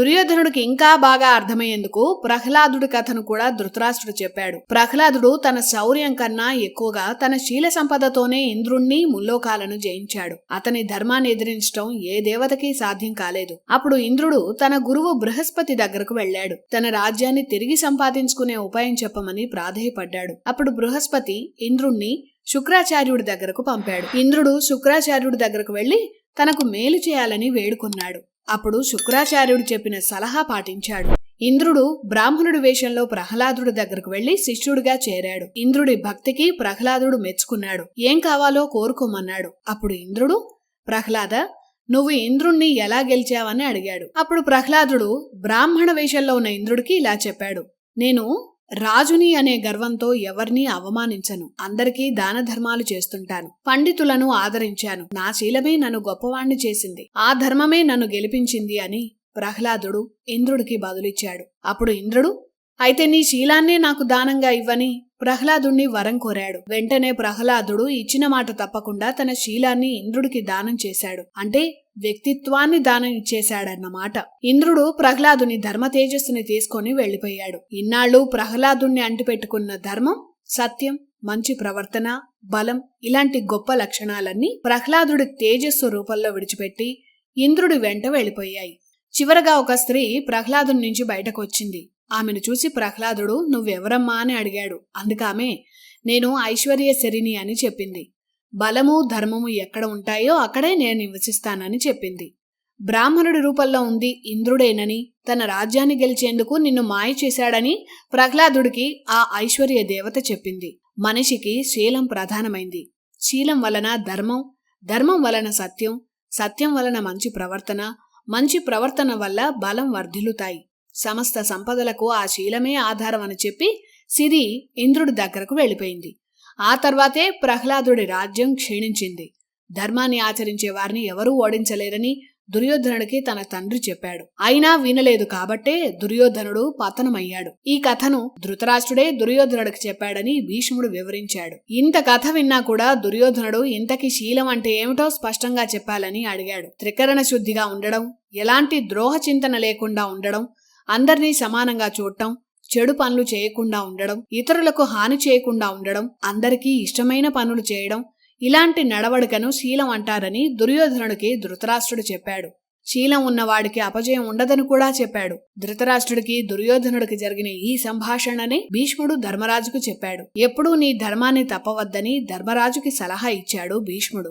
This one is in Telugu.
దుర్యోధనుడికి ఇంకా బాగా అర్థమయ్యేందుకు ప్రహ్లాదుడి కథను కూడా ధృతరాష్ట్రుడు చెప్పాడు. ప్రహ్లాదుడు తన శౌర్యం కన్నా ఎక్కువగా తన శీల సంపదతోనే ఇంద్రుణ్ణి ముల్లోకాలను జయించాడు. అతని ధర్మాన్ని ఎదిరించడం ఏ దేవతకి సాధ్యం కాలేదు. అప్పుడు ఇంద్రుడు తన గురువు బృహస్పతి దగ్గరకు వెళ్ళాడు. తన రాజ్యాన్ని తిరిగి సంపాదించుకునే ఉపాయం చెప్పమని ప్రాధేయపడ్డాడు. అప్పుడు బృహస్పతి ఇంద్రుణ్ణి శుక్రాచార్యుడి దగ్గరకు పంపాడు. ఇంద్రుడు శుక్రాచార్యుడి దగ్గరకు వెళ్ళి తనకు మేలు చేయాలని వేడుకున్నాడు. అప్పుడు శుక్రాచార్యుడు చెప్పిన సలహా పాటించాడు. ఇంద్రుడు బ్రాహ్మణుడి వేషంలో ప్రహ్లాదుడి దగ్గరకు వెళ్ళి శిష్యుడిగా చేరాడు. ఇంద్రుడి భక్తికి ప్రహ్లాదుడు మెచ్చుకున్నాడు. ఏం కావాలో కోరుకోమన్నాడు. అప్పుడు ఇంద్రుడు ప్రహ్లాద నువ్వు ఇంద్రుణ్ణి ఎలా గెలిచావని అడిగాడు. అప్పుడు ప్రహ్లాదుడు బ్రాహ్మణ వేషంలో ఉన్న ఇంద్రుడికి ఇలా చెప్పాడు. నేను రాజుని అనే గర్వంతో ఎవరినీ అవమానించను. అందరికీ దాన ధర్మాలు చేస్తుంటాను. పండితులను ఆదరించాను. నా శీలమే నన్ను గొప్పవాణ్ణి చేసింది. ఆ ధర్మమే నన్ను గెలిపించింది అని ప్రహ్లాదుడు ఇంద్రుడికి బదులిచ్చాడు. అప్పుడు ఇంద్రుడు అయితే నీ శీలాన్నే నాకు దానంగా ఇవ్వని ప్రహ్లాదుణ్ణి వరం కోరాడు. వెంటనే ప్రహ్లాదుడు ఇచ్చిన మాట తప్పకుండా తన శీలాన్ని ఇంద్రుడికి దానం చేశాడు. అంటే వ్యక్తిత్వాన్ని దానం ఇచ్చేశాడన్నమాట ఇంద్రుడు ప్రహ్లాదుని ధర్మ తేజస్సుని తీసుకొని వెళ్ళిపోయాడు ఇన్నాళ్ళు ప్రహ్లాదుణ్ణి అంటిపెట్టుకున్న ధర్మం సత్యం మంచి ప్రవర్తన బలం ఇలాంటి గొప్ప లక్షణాలన్నీ ప్రహ్లాదుడి తేజస్సు రూపంలో విడిచిపెట్టి ఇంద్రుడి వెంట వెళ్ళిపోయాయి చివరగా ఒక స్త్రీ ప్రహ్లాదుని నుంచి బయటకు వచ్చింది. ఆమెను చూసి ప్రహ్లాదుడు నువ్వెవరమ్మా? అని అడిగాడు. అందుకామె నేను ఐశ్వర్యశరిని అని చెప్పింది. బలము ధర్మము ఎక్కడ ఉంటాయో అక్కడే నేను నివసిస్తానని చెప్పింది. బ్రాహ్మణుడి రూపంలో ఉంది ఇంద్రుడేనని తన రాజ్యాన్ని గెలిచేందుకు నిన్ను మాయ చేశాడని ప్రహ్లాదుడికి ఆ ఐశ్వర్య దేవత చెప్పింది. మనిషికి శీలం ప్రధానమైంది. శీలం వలన ధర్మం ధర్మం వలన సత్యం సత్యం వలన మంచి ప్రవర్తన మంచి ప్రవర్తన వల్ల బలం వర్ధిల్లుతాయి. సమస్త సంపదలకు ఆ శీలమే ఆధారం అని చెప్పి సిరి ఇంద్రుడి దగ్గరకు వెళ్ళిపోయింది. ఆ తర్వాతే ప్రహ్లాదుడి రాజ్యం క్షీణించింది. ధర్మాన్ని ఆచరించే వారిని ఎవరూ ఓడించలేరని దుర్యోధనుడికి తన తండ్రి చెప్పాడు. అయినా వినలేదు కాబట్టే దుర్యోధనుడు పతనమయ్యాడు. ఈ కథను ధృతరాష్ట్రుడే దుర్యోధనుడికి చెప్పాడని భీష్ముడు వివరించాడు. ఇంత కథ విన్నా కూడా దుర్యోధనుడు ఇంతకి శీలం అంటే ఏమిటో స్పష్టంగా చెప్పాలని అడిగాడు. త్రికరణ శుద్ధిగా ఉండడం ఎలాంటి ద్రోహ చింతన లేకుండా ఉండడం అందరినీ సమానంగా చూడటం చెడు పనులు చేయకుండా ఉండడం ఇతరులకు హాని చేయకుండా ఉండడం అందరికీ ఇష్టమైన పనులు చేయడం ఇలాంటి నడవడికను శీలం అంటారని దుర్యోధనుడికి ధృతరాష్ట్రుడు చెప్పాడు. శీలం ఉన్నవాడికి అపజయం ఉండదని కూడా చెప్పాడు. ధృతరాష్ట్రుడికి దుర్యోధనుడికి జరిగిన ఈ సంభాషణని భీష్ముడు ధర్మరాజుకు చెప్పాడు. ఎప్పుడూ నీ ధర్మాన్ని తప్పవద్దని ధర్మరాజుకి సలహా ఇచ్చాడు భీష్ముడు.